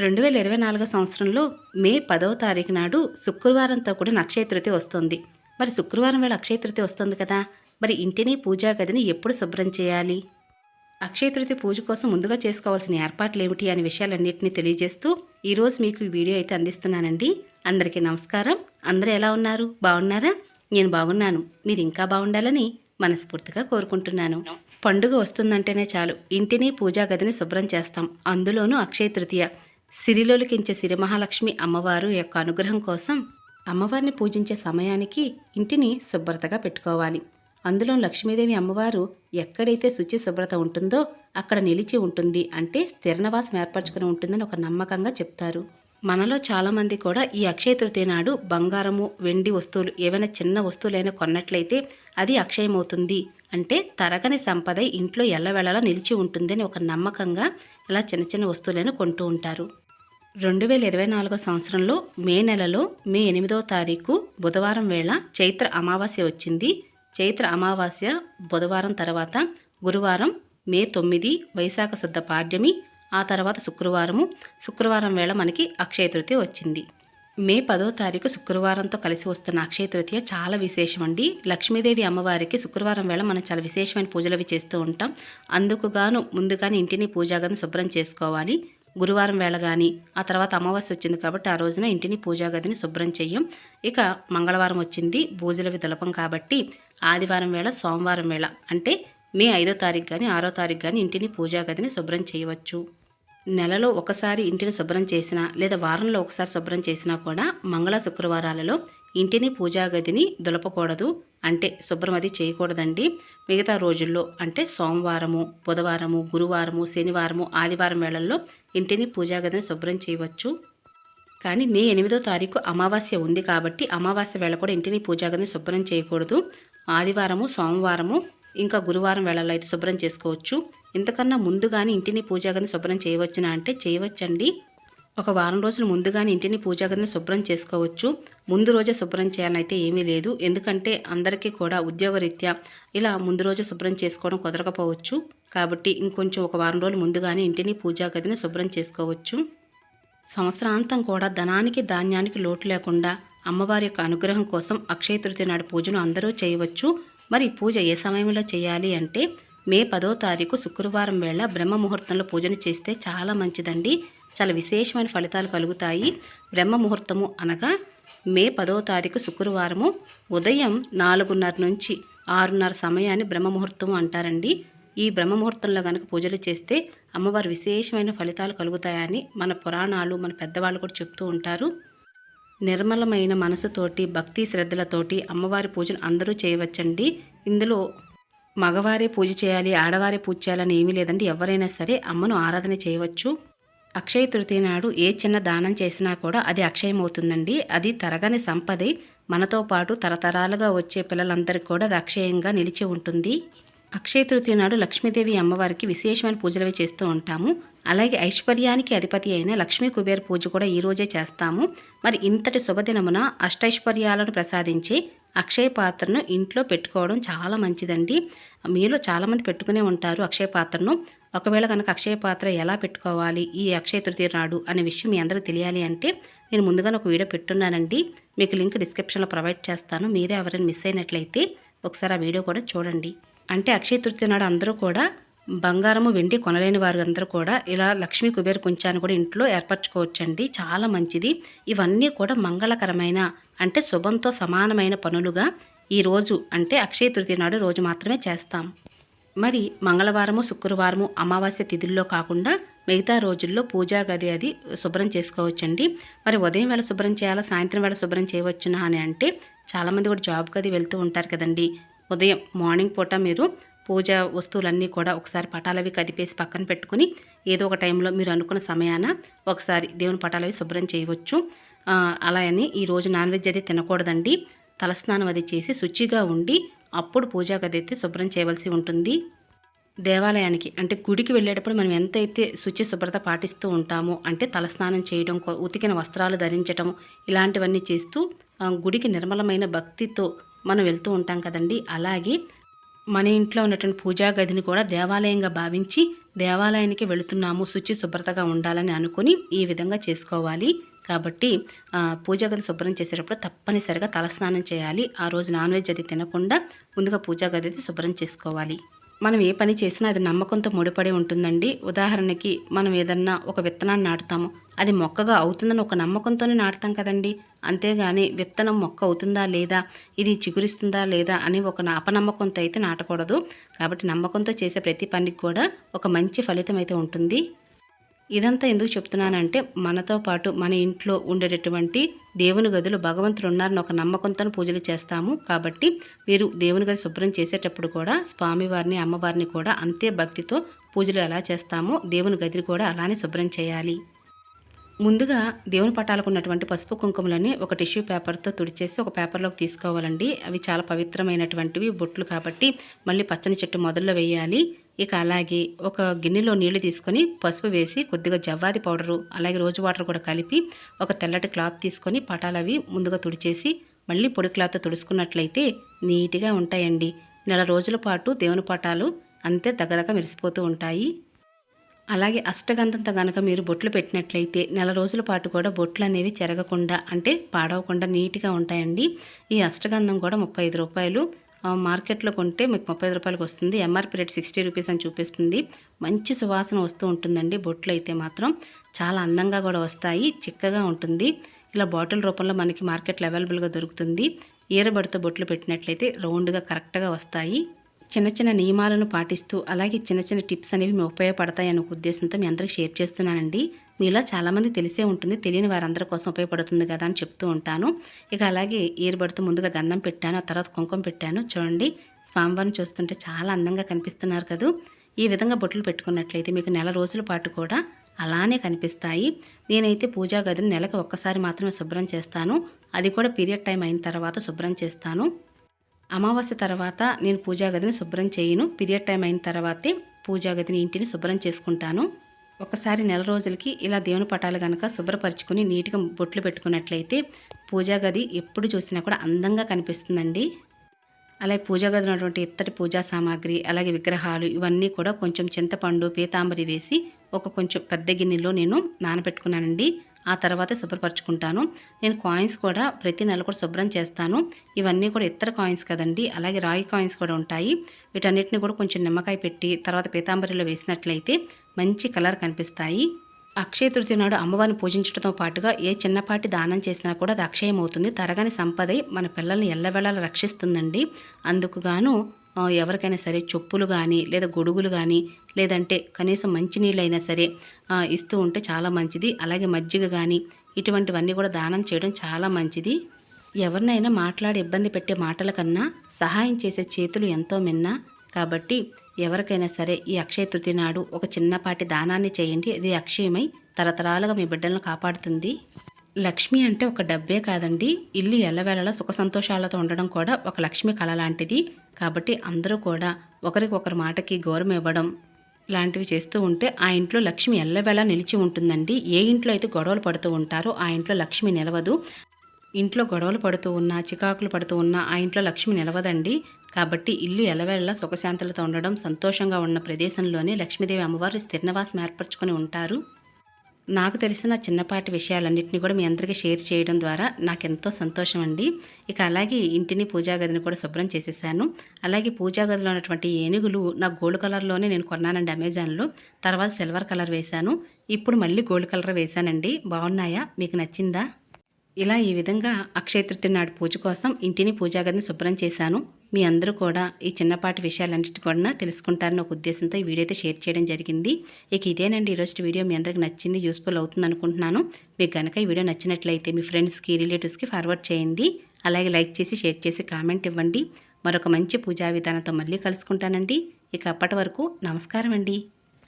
రెండు వేల ఇరవై నాలుగో సంవత్సరంలో మే పదవ తారీఖు నాడు శుక్రవారంతో కూడిన అక్షయ వస్తుంది. మరి శుక్రవారం వేళ అక్షయ తృతి వస్తుంది కదా. మరి ఇంటిని పూజా గదిని ఎప్పుడు శుభ్రం చేయాలి? అక్షయ తృతి పూజ కోసం ముందుగా చేసుకోవాల్సిన ఏర్పాట్లు ఏమిటి అనే విషయాలన్నింటినీ తెలియజేస్తూ ఈరోజు మీకు ఈ వీడియో అయితే అందిస్తున్నానండి. అందరికీ నమస్కారం. అందరూ ఎలా ఉన్నారు? బాగున్నారా? నేను బాగున్నాను. మీరు ఇంకా బాగుండాలని మనస్ఫూర్తిగా కోరుకుంటున్నాను. పండుగ వస్తుందంటేనే చాలు. ఇంటిని పూజా గదిని శుభ్రం చేస్తాం. అందులోనూ అక్షయ తృతీయ సిరిలోలికించే సిరిమహాలక్ష్మి అమ్మవారు యొక్క అనుగ్రహం కోసం అమ్మవారిని పూజించే సమయానికి ఇంటిని శుభ్రతగా పెట్టుకోవాలి. అందులో లక్ష్మీదేవి అమ్మవారు ఎక్కడైతే శుచి శుభ్రత ఉంటుందో అక్కడ నిలిచి ఉంటుంది అంటే స్థిరనవాసం ఏర్పరచుకుని ఉంటుందని ఒక నమ్మకంగా చెప్తారు. మనలో చాలామంది కూడా ఈ అక్షయ తృతీయ నాడు బంగారము వెండి వస్తువులు ఏవైనా చిన్న వస్తువులైనా కొన్నట్లయితే అది అక్షయమవుతుంది. అంటే తరగని సంపద ఇంట్లో ఎల్లవేళలా నిలిచి ఉంటుందని ఒక నమ్మకంగా ఇలా చిన్న చిన్న వస్తువులను కొంటూ ఉంటారు. రెండు వేల ఇరవై నాలుగో సంవత్సరంలో మే నెలలో మే ఎనిమిదవ తారీఖు బుధవారం వేళ చైత్ర అమావాస్య వచ్చింది. చైత్ర అమావాస్య బుధవారం తర్వాత గురువారం మే తొమ్మిది వైశాఖ శుద్ధ పాడ్యమి ఆ తర్వాత శుక్రవారము. శుక్రవారం వేళ మనకి అక్షయ తృతీయ వచ్చింది. మే పదో తారీఖు శుక్రవారంతో కలిసి వస్తున్న అక్షయ తృతీయ చాలా విశేషం అండి. లక్ష్మీదేవి అమ్మవారికి శుక్రవారం వేళ మనం చాలా విశేషమైన పూజలు అవి చేస్తూ ఉంటాం. అందుకుగాను ముందుగానే ఇంటిని పూజాగదిని శుభ్రం చేసుకోవాలి. గురువారం వేళ కానీ ఆ తర్వాత అమావాస్య వచ్చింది కాబట్టి ఆ రోజున ఇంటిని పూజా గదిని శుభ్రం చేయం. ఇక మంగళవారం వచ్చింది పూజలవి దులపం కాబట్టి ఆదివారం వేళ సోమవారం వేళ అంటే మే ఐదో తారీఖు కానీ ఆరో తారీఖు కానీ ఇంటిని పూజా గదిని శుభ్రం చేయవచ్చు. నెలలో ఒకసారి ఇంటిని శుభ్రం చేసినా లేదా వారంలో ఒకసారి శుభ్రం చేసినా కూడా మంగళ శుక్రవారాలలో ఇంటిని పూజాగదిని దులపకూడదు. అంటే శుభ్రం అది చేయకూడదండి. మిగతా రోజుల్లో అంటే సోమవారము బుధవారము గురువారము శనివారము ఆదివారం వేళల్లో ఇంటిని పూజాగదిని శుభ్రం చేయవచ్చు. కానీ మే ఎనిమిదో తారీఖు అమావాస్య ఉంది కాబట్టి అమావాస్య వేళ కూడా ఇంటిని పూజాగదిని శుభ్రం చేయకూడదు. ఆదివారము సోమవారము ఇంకా గురువారం వేళల్లో అయితే శుభ్రం చేసుకోవచ్చు. ఇంతకన్నా ముందుగానే ఇంటిని పూజాగదిని శుభ్రం చేయవచ్చునా అంటే చేయవచ్చండి. ఒక వారం రోజులు ముందుగానే ఇంటిని పూజాగదిని శుభ్రం చేసుకోవచ్చు. ముందు రోజే శుభ్రం చేయాలని అయితే ఏమీ లేదు. ఎందుకంటే అందరికీ కూడా ఉద్యోగరీత్యా ఇలా ముందు రోజే శుభ్రం చేసుకోవడం కుదరకపోవచ్చు. కాబట్టి ఇంకొంచెం ఒక వారం రోజులు ముందుగానే ఇంటిని పూజాగదిని శుభ్రం చేసుకోవచ్చు. సంవత్సరాంతం కూడా ధనానికి ధాన్యానికి లోటు లేకుండా అమ్మవారి యొక్క అనుగ్రహం కోసం అక్షయ తృతీయ నాడు పూజను అందరూ చేయవచ్చు. మరి పూజ ఏ సమయంలో చేయాలి అంటే మే పదో తారీఖు శుక్రవారం వేళ బ్రహ్మ ముహూర్తంలో పూజను చేస్తే చాలా మంచిదండి. చాలా విశేషమైన ఫలితాలు కలుగుతాయి. బ్రహ్మ ముహూర్తము అనగా మే పదో తారీఖు శుక్రవారము ఉదయం నాలుగున్నర నుంచి ఆరున్నర సమయాన్ని బ్రహ్మ ముహూర్తం అంటారండి. ఈ బ్రహ్మ ముహూర్తంలో కనుక పూజలు చేస్తే అమ్మవారు విశేషమైన ఫలితాలు కలుగుతాయని మన పురాణాలు మన పెద్దవాళ్ళు కూడా చెప్తూ ఉంటారు. నిర్మలమైన మనసుతోటి భక్తి శ్రద్ధలతోటి అమ్మవారి పూజను అందరూ చేయవచ్చండి. ఇందులో మగవారే పూజ చేయాలి ఆడవారే పూజ చేయాలని ఏమీ లేదండి. ఎవరైనా సరే అమ్మను ఆరాధన చేయవచ్చు. అక్షయ తృతీయ నాడు ఏ చిన్న దానం చేసినా కూడా అది అక్షయం అవుతుందండి అది తరగని సంపదే. మనతో పాటు తరతరాలుగా వచ్చే పిల్లలందరికీ కూడా అది అక్షయంగా నిలిచి ఉంటుంది. అక్షయ తృతీయ నాడు లక్ష్మీదేవి అమ్మవారికి విశేషమైన పూజలు చేస్తూ ఉంటాము. అలాగే ఐశ్వర్యానికి అధిపతి అయిన లక్ష్మీ కుబేర్ పూజ కూడా ఈరోజే చేస్తాము. మరి ఇంతటి శుభదినమున అష్టైశ్వర్యాలను ప్రసాదించి అక్షయ పాత్రను ఇంట్లో పెట్టుకోవడం చాలా మంచిదండి. మీలో చాలామంది పెట్టుకునే ఉంటారు అక్షయ పాత్రను. ఒకవేళ కనుక అక్షయ పాత్ర ఎలా పెట్టుకోవాలి ఈ అక్షయ తృతీయ నాడు అనే విషయం మీ అందరికీ తెలియాలి అంటే నేను ముందుగానే ఒక వీడియో పెట్టున్నానండి. మీకు లింక్ డిస్క్రిప్షన్లో ప్రొవైడ్ చేస్తాను. మీరే ఎవరైనా మిస్ అయినట్లయితే ఒకసారి ఆ వీడియో కూడా చూడండి. అంటే అక్షయ తృతీయ నాడు అందరూ కూడా బంగారము వెండి కొనలేని వారు అందరూ కూడా ఇలా లక్ష్మీ కుబేర కుంచాన్ని కూడా ఇంట్లో ఏర్పరచుకోవచ్చండి. చాలా మంచిది. ఇవన్నీ కూడా మంగళకరమైన అంటే శుభంతో సమానమైన పనులుగా ఈ రోజు అంటే అక్షయ తృతీయ నాడు రోజు మాత్రమే చేస్తాం. మరి మంగళవారము శుక్రవారము అమావాస్య తిథుల్లో కాకుండా మిగతా రోజుల్లో పూజా గది అది శుభ్రం చేసుకోవచ్చండి. మరి ఉదయం వేళ శుభ్రం చేయాలా సాయంత్రం వేళ శుభ్రం చేయవచ్చునా అని అంటే చాలామంది కూడా జాబ్ గది వెళ్తూ ఉంటారు కదండి. ఉదయం మార్నింగ్ పూట మీరు పూజ వస్తువులన్నీ కూడా ఒకసారి పటాలవి కదిపేసి పక్కన పెట్టుకుని ఏదో ఒక టైంలో మీరు అనుకున్న సమయాన ఒకసారి దేవుని పటాలవి శుభ్రం చేయవచ్చు. అలా అని ఈరోజు నాన్ వెజ్ అది తినకూడదండి. తలస్నానం అది చేసి శుచిగా ఉండి అప్పుడు పూజా గది అయితే శుభ్రం చేయవలసి ఉంటుంది. దేవాలయానికి అంటే గుడికి వెళ్ళేటప్పుడు మనం ఎంతైతే శుచి శుభ్రత పాటిస్తూ ఉంటామో అంటే తలస్నానం చేయడం ఉతికిన వస్త్రాలు ధరించడం ఇలాంటివన్నీ చేస్తూ గుడికి నిర్మలమైన భక్తితో మనం వెళ్తూ ఉంటాం కదండి. అలాగే మన ఇంట్లో ఉన్నటువంటి పూజా గదిని కూడా దేవాలయంగా భావించి దేవాలయానికి వెళుతున్నాము. శుచి శుభ్రతగా ఉండాలని అనుకుని ఈ విధంగా చేసుకోవాలి. కాబట్టి పూజ పూజా గది శుభ్రం చేసేటప్పుడు తప్పనిసరిగా తలస్నానం చేయాలి. ఆ రోజు నాన్ వెజ్ అది తినకుండా ముందుగా పూజా గది అది శుభ్రం చేసుకోవాలి. మనం ఏ పని చేసినా అది నమ్మకంతో ముడిపడి ఉంటుందండి. ఉదాహరణకి మనం ఏదన్నా ఒక విత్తనాన్ని నాటుతాము. అది మొక్కగా అవుతుందని ఒక నమ్మకంతోనే నాటుతాం కదండి. అంతేగాని విత్తనం మొక్క అవుతుందా లేదా ఇది చిగురిస్తుందా లేదా అని ఒక నా- అపనమ్మకంతో అయితే నాటకూడదు. కాబట్టి నమ్మకంతో చేసే ప్రతి పనికి కూడా ఒక మంచి ఫలితం అయితే ఉంటుంది. ఇదంతా ఎందుకు చెప్తున్నానంటే మనతో పాటు మన ఇంట్లో ఉండేటటువంటి దేవుని గదులు భగవంతుడు ఉన్నారని ఒక నమ్మకంతో పూజలు చేస్తాము. కాబట్టి మీరు దేవుని గది శుభ్రం చేసేటప్పుడు కూడా స్వామివారిని అమ్మవారిని కూడా అంతే భక్తితో పూజలు ఎలా చేస్తామో దేవుని గదిని కూడా అలానే శుభ్రం చేయాలి. ముందుగా దేవుని పటాలకు ఉన్నటువంటి పసుపు కుంకుమలని ఒక టిష్యూ పేపర్తో తుడిచేసి ఒక పేపర్లోకి తీసుకోవాలండి. అవి చాలా పవిత్రమైనటువంటివి బొట్లు కాబట్టి మళ్ళీ పచ్చని చెట్టు మొదల్లో వేయాలి. ఇక అలాగే ఒక గిన్నెలో నీళ్ళు తీసుకొని పసుపు వేసి కొద్దిగా జవ్వాది పౌడరు అలాగే రోజు వాటర్ కూడా కలిపి ఒక తెల్లటి క్లాత్ తీసుకొని పటాలు అవి ముందుగా తుడిచేసి మళ్ళీ పొడి క్లాత్ తుడుచుకున్నట్లయితే నీట్గా ఉంటాయండి. నెల రోజుల పాటు దేవుని పటాలు అంతే దగ్గదగ మెరిసిపోతూ ఉంటాయి. అలాగే అష్టగంధంతో కనుక మీరు బొట్లు పెట్టినట్లయితే నెల రోజుల పాటు కూడా బొట్లు అనేవి చెరగకుండా అంటే పాడవకుండా నీట్గా ఉంటాయండి. ఈ అష్టగంధం కూడా ముప్పై ఐదు రూపాయలు. మార్కెట్లో కొంటే మీకు ముప్పై రూపాయలకు వస్తుంది. ఎంఆర్పి రేట్ సిక్స్టీ రూపీస్ అని చూపిస్తుంది. మంచి సువాసన వస్తూ ఉంటుందండి బొట్లు అయితే మాత్రం. చాలా అందంగా కూడా వస్తాయి. చిక్కగా ఉంటుంది. ఇలా బాటిల్ రూపంలో మనకి మార్కెట్లో అవైలబుల్గా దొరుకుతుంది. ఈరబడితో బొట్లు పెట్టినట్లయితే రౌండ్గా కరెక్ట్గా వస్తాయి. చిన్న చిన్న నియమాలను పాటిస్తూ అలాగే చిన్న చిన్న టిప్స్ అనేవి మీ ఉపయోగపడతాయి అనే ఉద్దేశంతో మీ అందరికి షేర్ చేస్తున్నానండి. మీలో చాలామంది తెలిసే ఉంటుంది తెలియని వారందరి కోసం ఉపయోగపడుతుంది కదా అని చెప్తూ ఉంటాను. ఇక అలాగే ఏర్పడుతూ ముందుగా గంధం పెట్టాను ఆ తర్వాత కుంకుమ పెట్టాను. చూడండి స్వామివారిని చూస్తుంటే చాలా అందంగా కనిపిస్తున్నారు కదూ. ఈ విధంగా బొట్లు పెట్టుకున్నట్లయితే మీకు నెల రోజుల పాటు కూడా అలానే కనిపిస్తాయి. నేనైతే పూజా గదిని నెలకు ఒక్కసారి మాత్రమే శుభ్రం చేస్తాను. అది కూడా పీరియడ్ టైం అయిన తర్వాత శుభ్రం చేస్తాను. అమావాస్య తర్వాత నేను పూజా గదిని శుభ్రం చేయను. పీరియడ్ టైం అయిన తర్వాతే పూజా గదిని ఇంటిని శుభ్రం చేసుకుంటాను. ఒకసారి నెల రోజులకి ఇలా దేవుని పటాలు కనుక శుభ్రపరచుకుని నీట్గా బొట్లు పెట్టుకున్నట్లయితే పూజా గది ఎప్పుడు చూసినా కూడా అందంగా కనిపిస్తుందండి. అలాగే పూజా గదిలో ఉన్నటువంటి ఇత్తడి పూజా సామాగ్రి అలాగే విగ్రహాలు ఇవన్నీ కూడా కొంచెం చింతపండు పీతాంబరి వేసి ఒక కొంచెం పెద్ద గిన్నెలో నేను నానబెట్టుకున్నానండి. ఆ తర్వాత శుభ్రపరచుకుంటాను. నేను కాయిన్స్ కూడా ప్రతి నెల కూడా శుభ్రం చేస్తాను. ఇవన్నీ కూడా ఇతర కాయిన్స్ కదండి. అలాగే రాయి కాయిన్స్ కూడా ఉంటాయి. వీటన్నిటిని కూడా కొంచెం నిమ్మకాయ పెట్టి తర్వాత పీతాంబరిలో వేసినట్లయితే మంచి కలర్ కనిపిస్తాయి. అక్షయ తృతీయ నాడు అమ్మవారిని పూజించడంతో పాటుగా ఏ చిన్నపాటి దానం చేసినా కూడా అది అక్షయం అవుతుంది తరగని సంపదై మన పిల్లల్ని ఎల్లవేళలా రక్షిస్తుందండి. అందుకు గాను ఎవరికైనా సరే చెప్పులు కానీ లేదా గొడుగులు కానీ లేదంటే కనీసం మంచినీళ్ళైనా సరే ఇస్తూ ఉంటే చాలా మంచిది. అలాగే మజ్జిగ కానీ ఇటువంటివన్నీ కూడా దానం చేయడం చాలా మంచిది. ఎవరినైనా మాట్లాడి ఇబ్బంది పెట్టే మాటల కన్నా సహాయం చేసే చేతులు ఎంతో మిన్న. కాబట్టి ఎవరికైనా సరే ఈ అక్షయ తృతీయ నాడు ఒక చిన్నపాటి దానాన్ని చేయండి. ఇది అక్షయమై తరతరాలుగా మీ బిడ్డలను కాపాడుతుంది. లక్ష్మి అంటే ఒక డబ్బే కాదండి. ఇల్లు ఎల్లవేళలా సుఖ సంతోషాలతో ఉండడం కూడా ఒక లక్ష్మి కళ లాంటిది. కాబట్టి అందరూ కూడా ఒకరికొకరి మాటకి గౌరవం ఇవ్వడం లాంటివి చేస్తూ ఉంటే ఆ ఇంట్లో లక్ష్మి ఎల్లవేళ నిలిచి ఉంటుందండి. ఏ ఇంట్లో అయితే గొడవలు పడుతూ ఉంటారో ఆ ఇంట్లో లక్ష్మి నిలవదు. ఇంట్లో గొడవలు పడుతూ ఉన్నా చికాకులు పడుతూ ఉన్నా ఆ ఇంట్లో లక్ష్మి నిలవదండి. కాబట్టి ఇల్లు ఎలవేళలా సుఖశాంతులతో ఉండడం సంతోషంగా ఉన్న ప్రదేశంలోనే లక్ష్మీదేవి అమ్మవారు స్థిరనివాసం ఏర్పరచుకొని ఉంటారు. నాకు తెలిసిన చిన్నపాటి విషయాలన్నింటినీ కూడా మీ అందరికీ షేర్ చేయడం ద్వారా నాకు ఎంతో సంతోషం అండి. ఇక అలాగే ఇంటిని పూజా గదిని కూడా శుభ్రం చేసేసాను. అలాగే పూజా గదిలో ఉన్నటువంటి ఏనుగులు నా గోల్డ్ కలర్లోనే నేను కొన్నానండి అమెజాన్లో. తర్వాత సిల్వర్ కలర్ వేశాను. ఇప్పుడు మళ్ళీ గోల్డ్ కలర్ వేశానండి. బాగున్నాయా? మీకు నచ్చిందా? ఇలా ఈ విధంగా అక్షయ తృతీయ నాడు పూజ కోసం ఇంటిని పూజాగదిని శుభ్రం చేశాను. మీ అందరూ కూడా ఈ చిన్నపాటి విషయాలన్నిటి కూడా తెలుసుకుంటారని ఒక ఉద్దేశంతో ఈ వీడియో అయితే షేర్ చేయడం జరిగింది. ఇక ఇదేనండి ఈరోజు వీడియో మీ అందరికి నచ్చింది యూస్ఫుల్ అవుతుంది అనుకుంటున్నాను. మీకు కనుక ఈ వీడియో నచ్చినట్లయితే మీ ఫ్రెండ్స్కి రిలేటివ్స్కి ఫార్వర్డ్ చేయండి. అలాగే లైక్ చేసి షేర్ చేసి కామెంట్ ఇవ్వండి. మరొక మంచి పూజా విధానంతో మళ్ళీ కలుసుకుంటానండి. ఇక అప్పటి వరకు నమస్కారం అండి